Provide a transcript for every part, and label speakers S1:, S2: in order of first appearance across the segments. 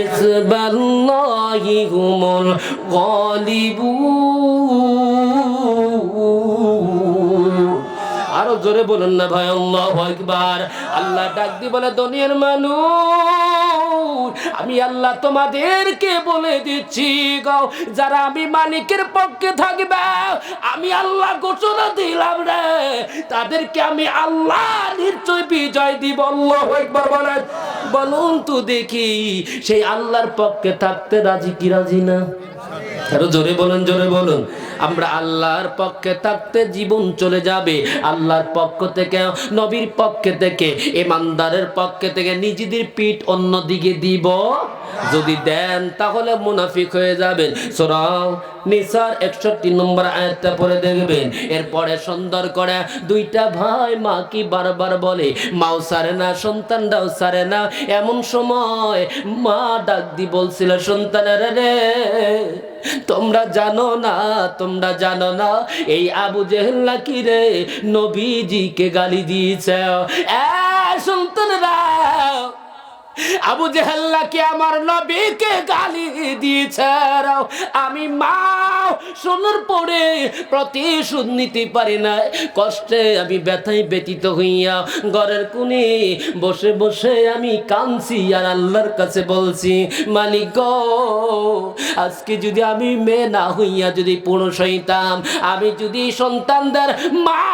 S1: حزب الله هم الغالبون আরো জোরে বলুন না ভাই আল্লাহ একবার আল্লাহ ডাক দি বলে দুনিয়ার মানুষ আমি আল্লাহ তোমাদেরকে বলে দিচ্ছি গো যারা আমি মালিকের পক্ষে থাকবে আমি আল্লাহ ঘোষণা দিলাম রে তাদেরকে আমি আল্লাহ নিশ্চয় বিজয় দিব বলেন। বলুন তো দেখি, সেই আল্লাহর পক্ষে থাকতে রাজি কি রাজি না? আরও জোরে বলুন জোরে বলুন। আমরা আল্লাহর পক্ষে থাকতে জীবন চলে যাবে। আল্লাহর পক্ষ থেকে, নবীর পক্ষে থেকে, ইমানদারের পক্ষে থেকে, নিজেদের পিঠ অন্যদিকে দিব। যদি দেন, তাহলে মুনাফিক হয়ে যাবেন। সোরাও নিসার একষট্টি নম্বর আয়াতটা পরে দেখবেন। এরপরে সুন্দর করে দুইটা ভাই মা কি বারবার বলে, মাও সারে না, সন্তানটাও সারে না। এমন সময় মা ডাক দি বলছিল, সন্তানের রে, তোমরা জানো না, তোমরা জানো না, এই আবু জেহেল্লা কি রে নবীজিকে গালি দিয়েছে? এ আবু জেহাল্লাকে আমার নবীকে গালি দিয়েছে। আমি মা শোনার পরে প্রতিশোধ নিতে পারি না কষ্টে আমি ব্যথায় ব্যতীত হইয়া ঘরের কোণে বসে বসে আমি কাঁদছি আর আল্লাহর কাছে বলছি, মালিক আজকে যদি আমি মেয়ে না হইয়া যদি পুরুষ হইতাম, আমি যদি সন্তানদের মা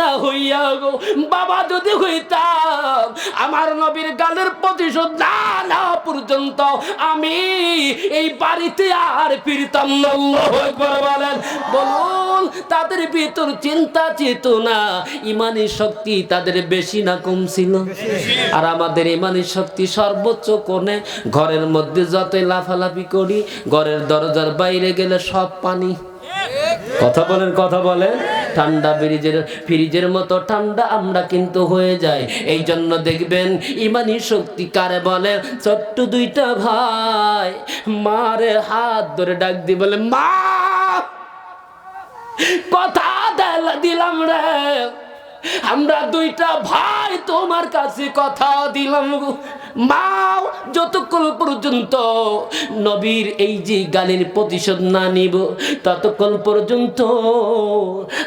S1: না হইয়া গো, বাবা যদি হইতাম, আমার নবীর গালের প্রতিশোধ না না পর্যন্ত আমি এই বাড়িতে আর ফিরতাম বলেন। তাদের ভিতর চিন্তা চেতনা ইমানি শক্তি তাদের বেশি না কম ছিল আর আমাদের ইমানি শক্তি সর্বোচ্চ কোণে, ঘরের মধ্যে যতই লাফালাফি করি, ঘরের দরজার বাইরে গেলে সব পানি। কথা বলেন কথা বলেন। ঠান্ডা ফ্রিজের ফ্রিজের মতো ঠান্ডা আমরা কিন্তু হয়ে যাই। এই জন্য দেখবেন ইমানি শক্তি কারে বলে? ছোট্ট দুইটা ভাই মারে হাত ধরে ডাক দি বলে, মা, কথা দেলা দিলাম রে। আমরা দুইটা ভাই তোমার কাছে কথা দিলাম। মাও যতক্ষণ পর্যন্ত নবীর এই যে গালির প্রতিশোধ না নিব ততক্ষণ পর্যন্ত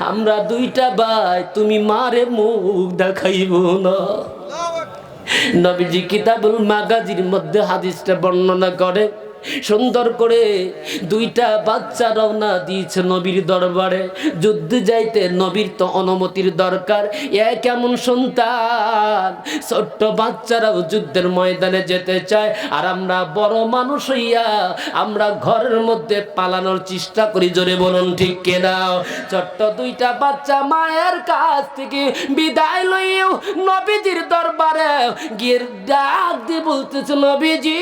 S1: আমরা দুইটা ভাই তুমি মারে মুখ দেখাইব না নবীজি কিতাবুল মাগাজির মধ্যে হাদিসটা বর্ণনা করে সুন্দর করে দুইটা বাচ্চা রওনা দিয়েছে নবীর দরবারে। যুদ্ধে যাইতে নবীর তো অনুমতির দরকার। এ কেমন সন্তান? ছোট্ট বাচ্চারাও যুদ্ধের ময়দানে যেতে চায়। আর আমরা বড় মানুষ হইয়া আমরা ঘরের মধ্যে পালানোর চেষ্টা করি, জোরে বলুন ঠিক কেনা? ছোট্ট দুইটা বাচ্চা মায়ের কাছ থেকে বিদায় লইও নবীজির দরবারে গিয়ে ডাক দিয়ে বলতেছে, নবীজি,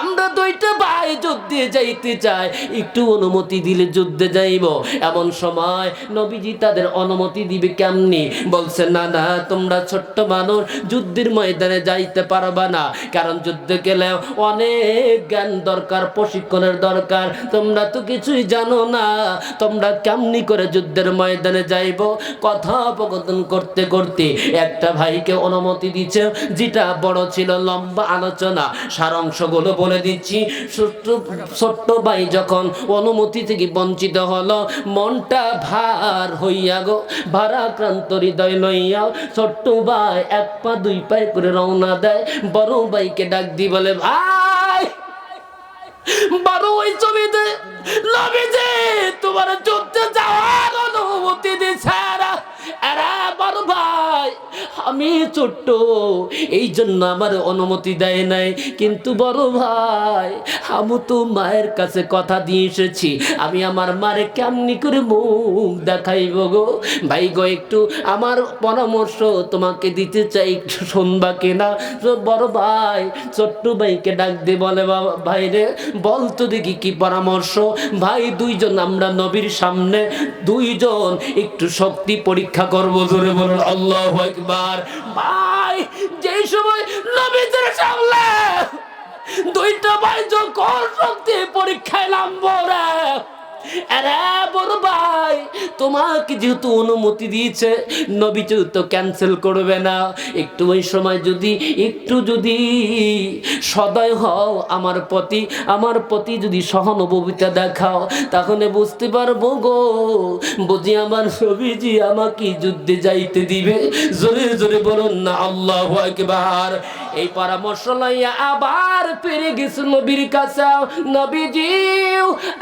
S1: আমরা দুইটা ভাই যুদ্ধে যাইতে চায়, একটু অনুমতি দিলে যুদ্ধে যাইব। এমন সময় নবীজি তাদের অনুমতি দিবে কেমনি? বলছে, না না, তোমরা ছোট্ট মানুষ, যুদ্ধের ময়দানে যাইতে পারবা না। কারণ যুদ্ধে গেলে অনেক জ্ঞান দরকার, প্রশিক্ষণের দরকার। তোমরা তো কিছুই জানো না, তোমরা কেমনি করে যুদ্ধের ময়দানে যাইব? কথোপকথন করতে করতে একটা ভাইকে অনুমতি দিচ্ছে, যেটা বড় ছিল লম্বা আলোচনা। সারাংশগুলো বলে দিচ্ছি ছোট্ট ছোট্ট ভাই যখন অনুমতি থেকে বঞ্চিত হলো, মনটা ভার হইয়া গো, ভারাক্রান্ত হৃদয় লইয়া ছোট্ট ভাই এক পা দুই পায়ে করে রওনা দেয়। বড় ভাইকে ডাক দি বলে, ভাই, বড় ওই ছবিতে তোমার যুদ্ধে যাওয়ার অনুমতি দিছে আমি ছোট্ট এই জন্য আমার অনুমতি দেয় নাই। কিন্তু বড় ভাই, আমি তো মায়ের কাছে কথা দিয়ে এসেছি। আমি আমার মারে কেমনি করে মুখ দেখাইব গো? ভাই গো, একটু আমার পরামর্শ তোমাকে দিতে চাই, একটু শুনবা কিনা? বড় ভাই, ছোট্ট ভাইকে ডাক দিয়ে বলে, বাবা, ভাই রে, বল তো দেখি কি পরামর্শ। ভাই, দুইজন, আমরা নবীর সামনে দুইজন একটু শক্তি পরীক্ষা করব ধরে বলুন, আল্লাহ একবার ভাই, যেই সময় নবীদের সামলে দুইটা ভাই যখন শক্তি পরীক্ষায় নামবো রে আরে বড় ভাই, তোমাকে যেহেতু অনুমতি দিয়েছে, নবী তো ক্যান্সেল করবে না। একটু ওই সময় যদি, একটু যদি সদয় হও আমার প্রতি আমার প্রতি যদি সহানুভূতিটা দেখাও, তাহলে বুঝতে পারব গো। বুঝি আমার নবীজি আমাকে যুদ্ধে যাইতে দিবে। জোরে জোরে বলুন না, আল্লাহ একবার এই পরামর্শ লইয়া আবার ফিরে গেছে নবীর কাছে নবীজি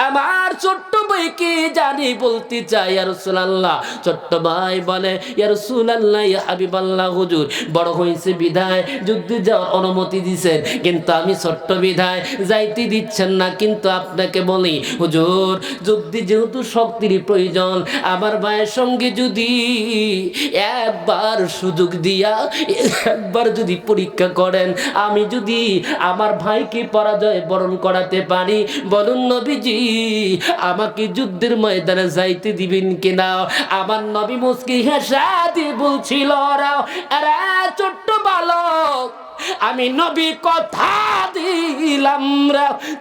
S1: আমার ছোট্ট ভাইকে জানি বলতে চাই আর সুলাল্লাহ ছোট্ট ভাই বলে ইয়ার সুলাল্লাহ হুজুর, বড় হয়েছে বিধায় যুদ্ধে যাওয়ার অনুমতি দিছেন, কিন্তু আমি ছোট্ট বিধায় যাইতে দিচ্ছেন না, কিন্তু আপনাকে বলি, হুজুর, যুদ্ধে যেহেতু শক্তির প্রয়োজন, আমার ভাইয়ের সঙ্গে যদি একবার সুযোগ দিয়া, একবার যদি পরীক্ষা করেন, আমি যদি আমার ভাইকে পরাজয় বরণ করাতে পারি, বলুন নবীজি, আমাকে যুদ্ধের ময়দানে যাইতে দিবেন কিনা? আমার নবী মুসকি হেসা দিয়ে বলছিল ছোট্ট বালক, আমি নবী কথা দিলাম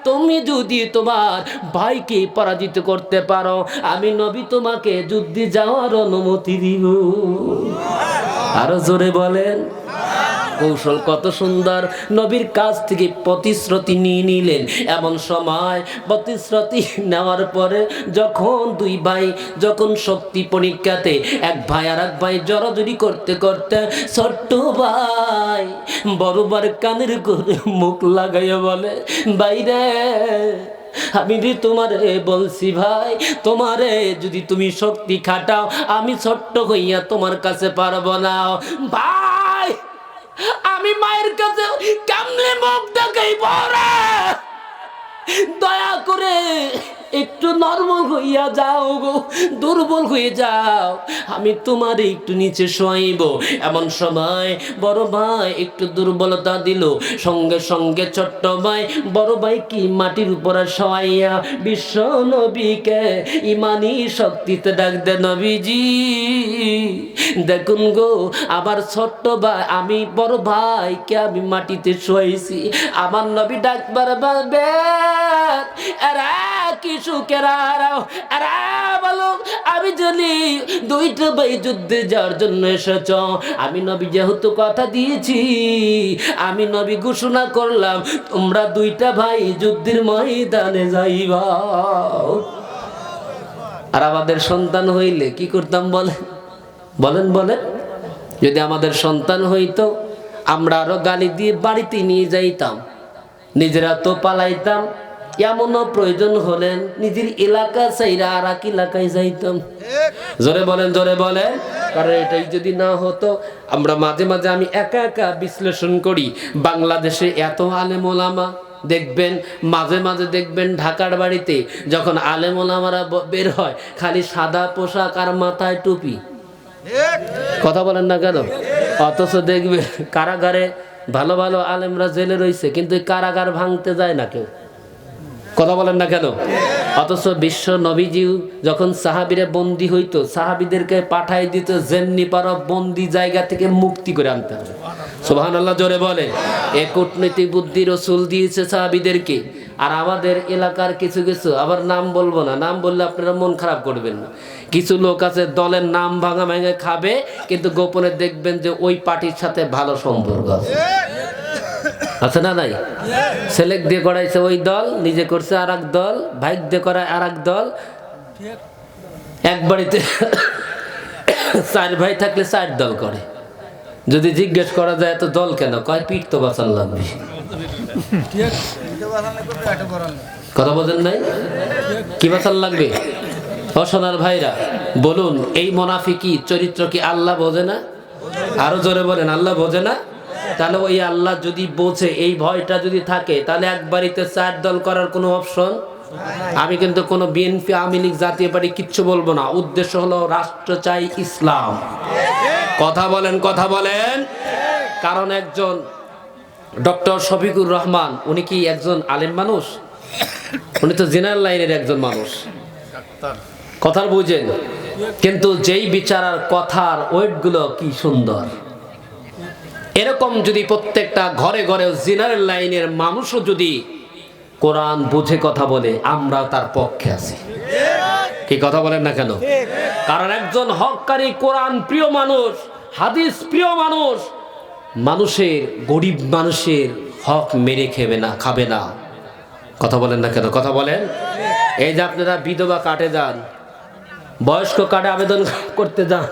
S1: তুমি যদি তোমার ভাইকে পরাজিত করতে পারো, আমি নবী তোমাকে যুদ্ধে যাওয়ার অনুমতি দিব। আরও জোরে বলেন। কৌশল কত সুন্দর। নবীর কাছ থেকে প্রতিশ্রুতি নিয়ে নিলেন। এমন সময় প্রতিশ্রুতি নেওয়ার পরে যখন দুই ভাই যখন শক্তি পরীক্ষাতে, এক ভাই আর এক ভাই জড়াজড়ি করতে করতে ছোট্ট ভাই বড়বার কানের করে মুখ লাগাইয়া বলে, বাইরে, আমি রে তোমারে বলছি ভাই, তোমারে যদি তুমি শক্তি খাটাও, আমি ছোট্ট হইয়া তোমার কাছে পারব না। ভাই আমি মায়ের কাছে কামলে মুখ দেখাই পরে দয়া করে একটু নর্মাল হইয়া যাও গো, দুর্বল হয়ে যাও। আমি তোমার একটু নিচে শোয়াইব। এমন সময় বড় ভাই একটু দুর্বলতা দিল। সঙ্গে সঙ্গে ছোট্ট ভাই বড় ভাই কি মাটির উপরে শোয়াইয়া বিশ্ব নবীকে ইমানি শক্তিতে ডাক দে নবীজি, দেখুন গো আবার ছোট্ট ভাই, আমি বড় ভাইকে আমি মাটিতে শোয়াইছি। আমার নবী ডাকবার বলবে এরা কি সুখের এরা বলো, আমি জানি দুইটা ভাই যুদ্ধে যাওয়ার জন্য এসেছ, আমি নবী যেহেতু কথা দিয়েছি, আমি নবী ঘোষণা করলাম, তোমরা দুইটা ভাই যুদ্ধের ময়দানে যাইবা। আর আমাদের সন্তান হইলে কি করতাম বলেন? বলেন বলেন। যদি আমাদের সন্তান হইতো, আমরা আরও গালি দিয়ে বাড়িতে নিয়ে যাইতাম, নিজেরা তো পালাইতাম এমনও প্রয়োজন হলেন নিজের এলাকা চাইরা আর এক এলাকায় যাইতাম। জোরে বলেন জোরে বলেন। কারণ এটাই যদি না হতো, আমরা মাঝে মাঝে আমি একা একা বিশ্লেষণ করি, বাংলাদেশে এত আলেম ওলামা দেখবেন, মাঝে মাঝে দেখবেন ঢাকার বাড়িতে যখন আলেম ওলামারা বের হয়, খালি সাদা পোশাক আর মাথায় টুপি। কথা বলেন না কেন? অথচ দেখবে কারাগারে ভালো ভালো আলেমরা জেলে রয়েছে কিন্তু কারাগার ভাঙতে যায় না কেউ। কথা বলেন না কেন? অথচ বিশ্ব নবীজিও যখন সাহাবিরে বন্দি হইতো, সাহাবিদেরকে পাঠাই দিত, যেমনি পারো বন্দি জায়গা থেকে মুক্তি করে আনতে হবে। সোহান আল্লাহ জোরে বলে। এ কূটনৈতিক বুদ্ধি রসুল দিয়েছে সাহাবিদেরকে। আর আমাদের এলাকার কিছু কিছু, আবার নাম বলব না, নাম বললে আপনারা মন খারাপ করবেন না। কিছু লোক আছে, দলের নাম ভাঙা ভেঙে খাবে, কিন্তু গোপনে দেখবেন যে ওই পার্টির সাথে ভালো সম্পর্ক আছে। আছে না নাই? সেলেক দিয়ে করাইছে ওই দল, নিজে করছে আর দল ভাইক দিয়ে করায় আর দল। এক বাড়িতে চার ভাই থাকলে চার দল করে। যদি জিজ্ঞেস করা যায় তো দল কেন? কয় পিঠ তো বাঁচান লাগবে কথা বলেন নাই? কি বাঁচান লাগবে? অসনার ভাইরা, বলুন, এই মোনাফিকি চরিত্র কি আল্লাহ বোঝে না? আরও জোরে বলেন, আল্লাহ বোঝে না? তাহলে ওই আল্লাহ যদি বোঝে, এই ভয়টা যদি থাকে, তাহলে এক বাড়িতে চার দল করার কোনো অপশন আমি কিন্তু কোনো বিএনপি আওয়ামী লীগ, জাতীয় পার্টি কিচ্ছু বলব না। উদ্দেশ্য হলো রাষ্ট্র চাই ইসলাম। কথা বলেন কথা বলেন। কারণ একজন ডক্টর শফিকুর রহমান, উনি কি একজন আলেম মানুষ? উনি তো জেনারেল লাইনের একজন মানুষ। কথার বুঝেন। কিন্তু যেই বিচারার কথার ওয়েটগুলো কি সুন্দর। এরকম যদি প্রত্যেকটা ঘরে ঘরে জেনারেল লাইনের মানুষও যদি কোরআন বুঝে কথা বলে, আমরা তার পক্ষে আছি। কি কথা বলেন না কেন? কারণ একজন হককারী কোরআন প্রিয় মানুষ, হাদিস প্রিয় মানুষ, মানুষের, গরিব মানুষের হক মেরে খেবে না, খাবে না। কথা বলেন না কেন? কথা বলেন। এই যে আপনারা বিধবা কাটে যান, বয়স্ক কার্ডে আবেদন করতে যান,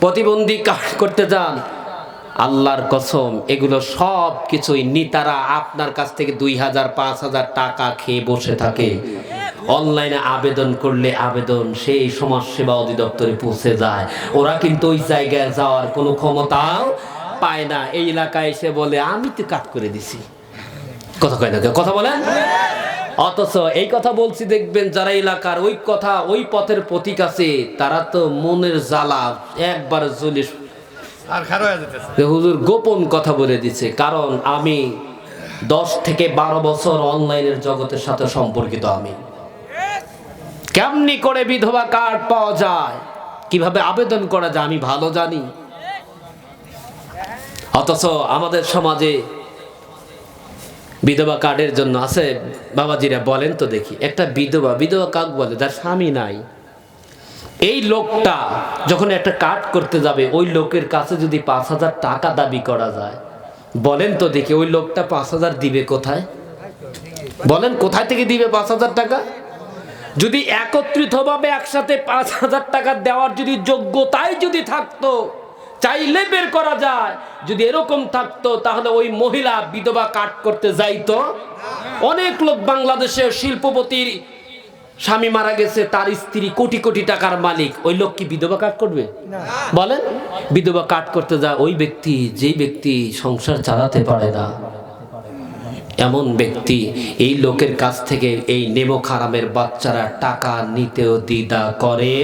S1: প্রতিবন্ধী কার্ড করতে যান আল্লাহর কসম, এগুলো সব কিছুই নিতারা আপনার কাছ থেকে দুই হাজার, পাঁচ হাজার টাকা খেয়ে বসে থাকে। অনলাইনে আবেদন করলে আবেদন, সেই সমাজ সেবা অধিদপ্তরে পৌঁছে যায়। ওরা কিন্তু ওই জায়গায় যাওয়ার কোনো ক্ষমতাও পায় না। এই এলাকায় এসে বলে, আমি তো কাট করে দিছি। কথা কয় না কেউ? কথা বলেন? অথচ এই কথা বলছি, দেখবেন যারা এলাকার ওই কথা, ওই পথের প্রতীক আছে, তারা তো মনের জ্বালা একবার জ্বলে যে হুজুর গোপন কথা বলে দিচ্ছে কারণ আমি দশ থেকে বারো বছর অনলাইনের জগতের সাথে সম্পর্কিত আমি। কেমনি করে বিধবা কার্ড পাওয়া যায়, কীভাবে আবেদন করা যায় আমি ভালো জানি। অথচ আমাদের সমাজে বিধবা কার্ডের জন্য আছে, বাবাজিরা বলেন তো দেখি, একটা বিধবা বিধবা কাক বলে, যার স্বামী নাই। এই লোকটা যখন একটা কাট করতে যাবে, ওই লোকের কাছে যদি পাঁচ হাজার টাকা দাবি করা যায়, বলেন তো দেখি ওই লোকটা পাঁচ হাজার দিবে কোথায়? বলেন কোথায় থেকে দিবে পাঁচ হাজার টাকা? যদি একত্রিতভাবে একসাথে পাঁচ হাজার টাকা দেওয়ার যদি যোগ্যতাই যদি থাকতো, চাইলে বের করা যায়। যদি এরকম থাকতো, তাহলে ওই মহিলা বিধবা কাট করতে যাইতো। অনেক লোক বাংলাদেশে শিল্পপতির স্বামী মারা গেছে তার স্ত্রী কোটি কোটি টাকার মালিক। ওই লোক কি বিধবা কাট করবে? বলেন। বিধবা কাট করতে যায় ওই ব্যক্তি যেই ব্যক্তি সংসার চালাতে পারে না এমন ব্যক্তি এই লোকের কাছ থেকে এই নেমো খারামের বাচ্চারা টাকা নিতেও দ্বিধা করে।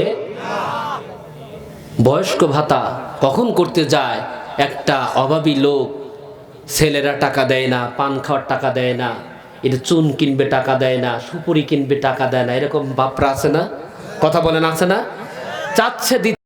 S1: বয়স্ক ভাতা কখন করতে যায়? একটা অভাবী লোক ছেলেরা টাকা দেয় না পান খাওয়ার টাকা দেয় না এটা চুন কিনবে, টাকা দেয় না, সুপুরি কিনবে, টাকা দেয় না, এরকম বাপরা আছে না? কথা বলেন, আছে না? চাচ্ছে দিতে